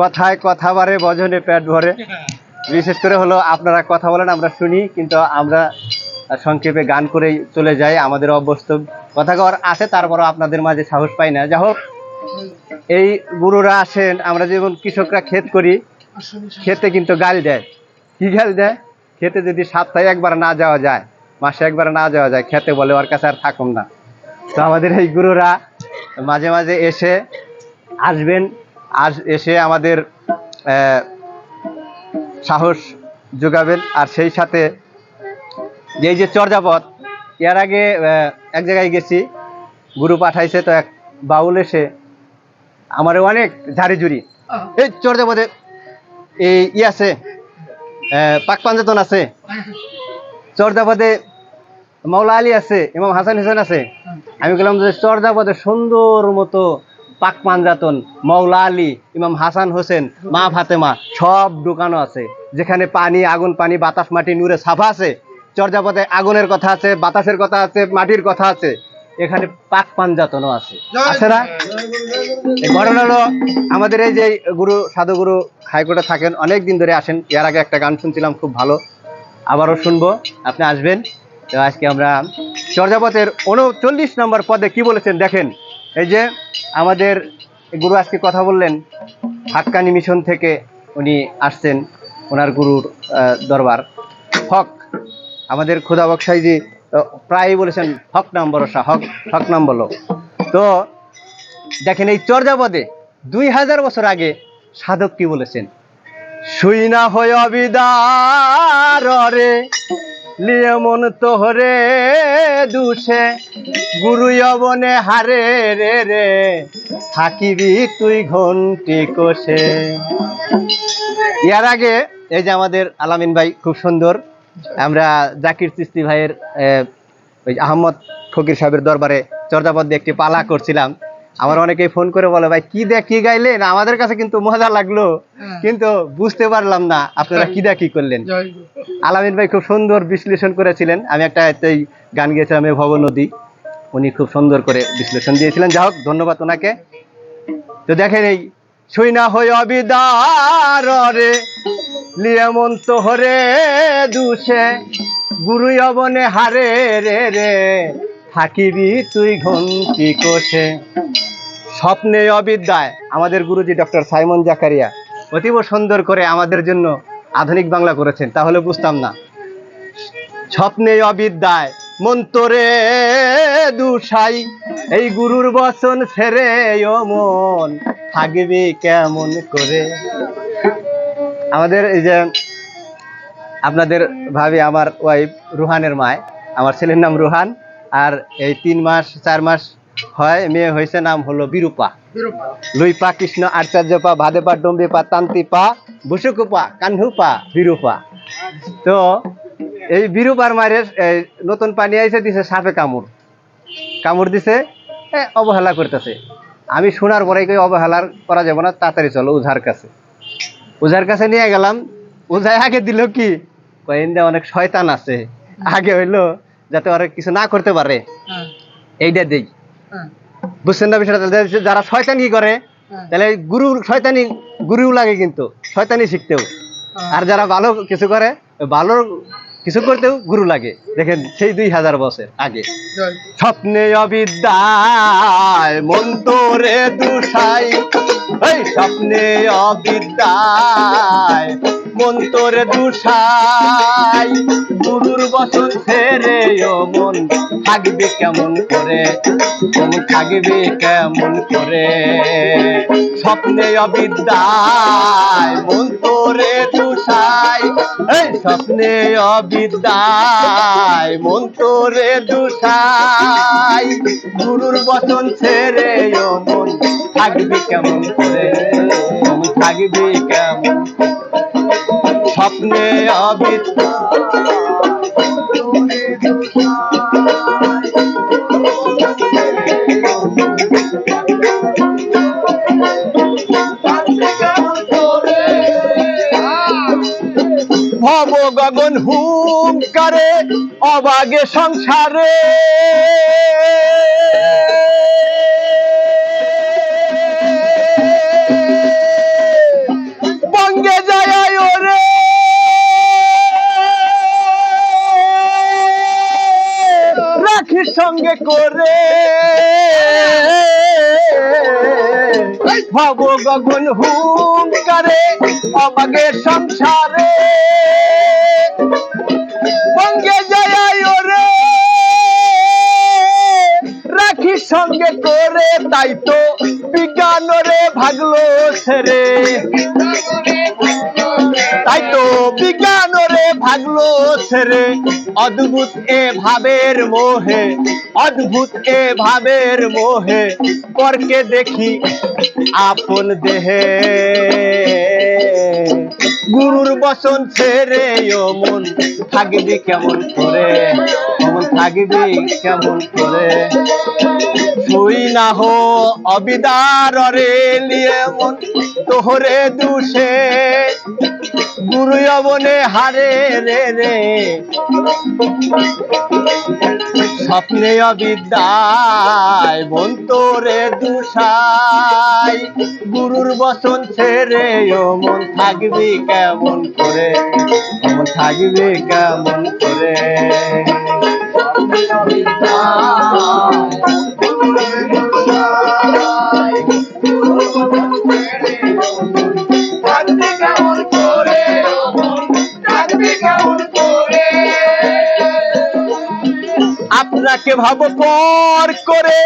কথায় কথা বাড়ে বজনে পেট ভরে। বিশেষ করে হলো আপনারা কথা বলেন, আমরা শুনি, কিন্তু আমরা সংক্ষেপে গান করেই চলে যাই আমাদের অভ্যস্ত। কথা কর আছে, তারপরও আপনাদের মাঝে সাহস পাই না। যা হোক, এই গুরুরা আসেন, আমরা যেমন কৃষকরা ক্ষেত করি খেতে কিন্তু গাল দেয়। কি গাল দেয়? খেতে যদি সপ্তাহে একবার না যাওয়া যায়, মাসে একবার না যাওয়া যায় খেতে বলে ওর কাছে আর থাকুন না। তো আমাদের এই গুরুরা মাঝে মাঝে এসে আসবেন আজ এসে আমাদের সাহস যোগাবেন। আর সেই সাথে এই যে চর্যাপদ এর আগে এক জায়গায় গেছি, গুরু পাঠাইছে তো এক বাউল এসে আমার অনেক ঝাড়ি ঝুড়ি। এই চর্যাপদে এই ই আছে পাক পাঞ্জাতন আছে। চর্যাপদে মাওলা আলী আছে, ইমাম হাসান হোসেন আছে। আমি বললাম যে চর্যাপদে সুন্দর মতো পাক পাঞ্জাতন, মাওলা আলী, ইমাম হাসান হোসেন, মা ফাতেমা, সব ঢুকানো আছে। যেখানে পানি, আগুন, পানি, বাতাস, মাটি, নূরে সাফা আছে। চর্যাপদে আগুনের কথা আছে, বাতাসের কথা আছে, মাটির কথা আছে। এখানে পাক পাঞ্জাতনও আছে। আছে না? ঘটনা হলো, আমাদের এই যে গুরু সাধুগুরু হাইকোর্টে থাকেন অনেক দিন ধরে আসেন। এর আগে একটা গান শুনছিলাম, খুব ভালো। আবারও শুনব, আপনি আসবেন। তো আজকে আমরা চর্যাপতের উনচল্লিশ নম্বর পদে কি বলেছেন দেখেন। এই যে আমাদের গুরু আজকে কথা বললেন হাক্কানি মিশন থেকে উনি আসছেন ওনার গুরুর দরবার। হক, আমাদের খুদা বকসাইজি প্রায়ই বলেছেন, হক নাম ভরসা, হক হক নাম বলো। তো দেখেন এই চর্যাপদে দুই হাজার বছর আগে সাধক কি বলেছেন? শুই না হয় অবিদার রে। লিয়ে তোহরে দুষে। গুরু অবনে হারে রে রে, থাকিবি তুই ঘন্টি কোষে। ইয়ার আগে এই যে আমাদের আলামিন ভাই খুব সুন্দর, আমরা জাকির চিস্তি ভাইয়ের ওই আহমদ ফকির সাহেবের দরবারে চর্যাপদ দিয়ে একটি পালা করছিলাম। আমার অনেকেই ফোন করে বলে ভাই কি দেখ কি গাইলেন? আমাদের কাছে কিন্তু মজা লাগল। কিন্তু বুঝতে পারলাম না আপনারা কি দেখ কি করলেন। আলামিন ভাই খুব সুন্দর বিশ্লেষণ করেছিলেন। আমি একটা গান গেয়েছিলাম এ ভব নদী। উনি খুব সুন্দর করে বিশ্লেষণ দিয়েছিলেন। যা হোক ধন্যবাদ ওনাকে। তো দেখেন এই ছুই না হই অবিদার রে লিয়ামন তোহরে দুষে গুরু অবনে হারে রে রে। থাকিবি তুই ঘন্টি কোষে। স্বপ্নে অবিদ্যায় আমাদের গুরুজি ডক্টর সাইমন জাকারিয়া অতীব সুন্দর করে আমাদের জন্য আধুনিক বাংলা করেছেন, তাহলে বুঝতাম না। স্বপ্নে অবিদ্যায় মন্তরে দুসাই এই গুরুর বচন ছেড়ে ও মন থাকবি কেমন করে? আমাদের এই যে আপনাদের ভাবি, আমার ওয়াইফ রুহানের মায়, আমার ছেলের নাম রুহান। আর এই তিন মাস চার মাস হয় মেয়ে হয়েছে নাম হলো বিরূপা। লুইপা কৃষ্ণ আচার্য পা ভাদে পা ডম্বে পা তান্তি পা বুসুকু পা কাহ্নু পা বিরূপা। তো এই বিরূপার মায়ের এই নতুন পানি আইসে দিছে সাপে কামড়। কামড় দিছে অবহেলা করতেছে। আমি শোনার পরে কই অবহেলার করা যাবে না তাড়াতাড়ি চলো উঝার কাছে। উঝার কাছে নিয়ে গেলাম উঝায় আগে দিল কি? কয়েন্দে অনেক শয়তান আছে। আগে হইল যাতে ওরা কিছু না করতে পারে। এইটা দেই। বুঝছেন না বিষয়টা? যারা শয়তানি করে তাহলে গুরু শয়তানি গুরু লাগে কিন্তু। শয়তানি শিখতেও। আর যারা ভালো কিছু করে ভালো কিছু করতেও গুরু লাগে। দেখেন সেই দুই হাজার বছর আগে। স্বপ্নে অবিদ্যায় মন্তরে দুসাই এই স্বপ্নে অবিদ্যায় মন্তরে দুসাই গুরুর বসন ছেড়ে ও মন থাকবে কেমন করে? মন থাকবে কেমন করে? স্বপ্নে অবিদ্যায় মন্তরে দুসাই এই স্বপ্নে অবিদ্যায় মন্তরে দুসাই গুরুর বচন ছেড়ে ও মন থাকবি কেমন করে? মন থাকবি কেমন স্বপ্নে অবিদ্যায় গগন হুম করে অবাগে সংসারে। বঙ্গে যায় ওরে। রাখি সঙ্গে করে। ভব গগন হুঙ্কারে আমাকে সংসারে। বঙ্গে জয়ায় রে রাখি সঙ্গে করে তাই তো বিজ্ঞান রে ভাগলো ছেড়ে। তাই তো বিজ্ঞান রে ভাগলো ছেড়ে অদ্ভুত এ ভাবের মোহে, অদ্ভুত এ ভাবের মোহে, পরকে দেখি আপন দেহে। গুরুর বসন ছেড়ে ও মন থাকবি কেমন করে? মন থাকবি কেমন করে? শুই না হো অবিদার রে লিয়ে মন তোহরে দুষে। গুরু অবনে হারে রে রে। স্বপ্নে অবিদ্যায় মন তোরে দুষাই গুরুর বসন ছেড়ে ও মন থাকবি কেমন করে? মন থাকবি কেমন করে? আপনাকে ভাব পর করে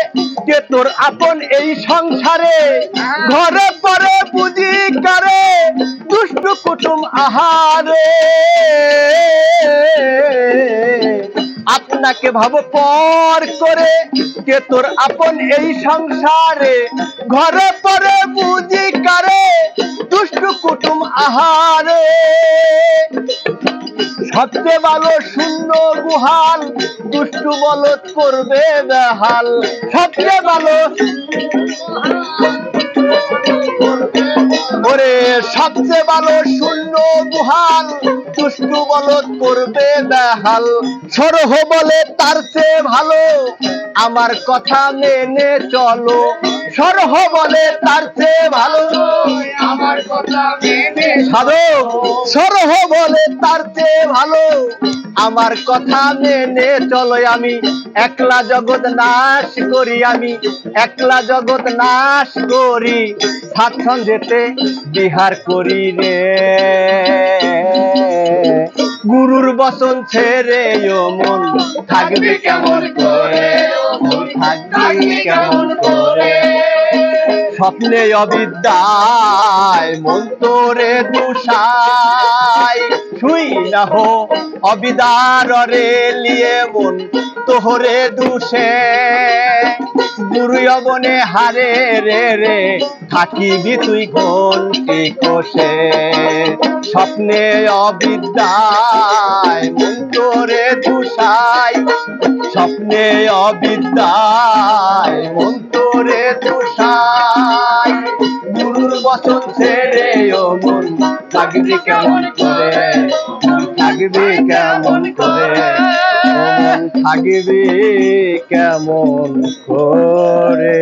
কে তোর আপন এই সংসারে ঘরে পরে বুঝি করে, দুষ্টু কুটুম আহারে। আপনাকে ভাব পর করে কে তোর আপন এই সংসারে ঘরে পরে বুঝি করে, দুষ্টু কুটুম আহারে। সবচেয়ে ভালো শূন্য গুহাল, দুষ্টু বলত করবে বেহাল। সবচেয়ে ভালো ওরে, সবচেয়ে ভালো শূন্য গুহাল, দুষ্টু বলত করবে বেহাল। সরহ বলে তার চেয়ে ভালো, আমার কথা মেনে চলো। সরহ বলে তার চেয়ে ভালো। আমার কথা মেনে সাধক সরহ বলে তার চেয়ে ভালো। আমার কথা মেনে চলো আমি। একলা জগৎ নাশ করি আমি। একলা জগৎ নাশ করি। স্বাচ্ছন্দ্যেতে বিহার করি রে। গুরুর বসন ছেড়ে ও মন থাকবে কেমন করে? থাকবে কেমন করে? স্বপ্নে অবিদ্যায় মন্তরে তুষায়। শুই না হো অবিদার রে লিয়ে মন তোহরে দুষে। গুরু অবনে হারে রে রে, থাকিবি তুই কোন কোষে স্বপ্নে অবিদ্যায় মন তোরে দুষাই স্বপ্নে অবিদ্যায় মন তোরে তুষাই গুরুর বচন ছেড়ে ও মন থাকবি কেমন করে? থাকবি কেমন করে? মন থাকবি কেমন করে?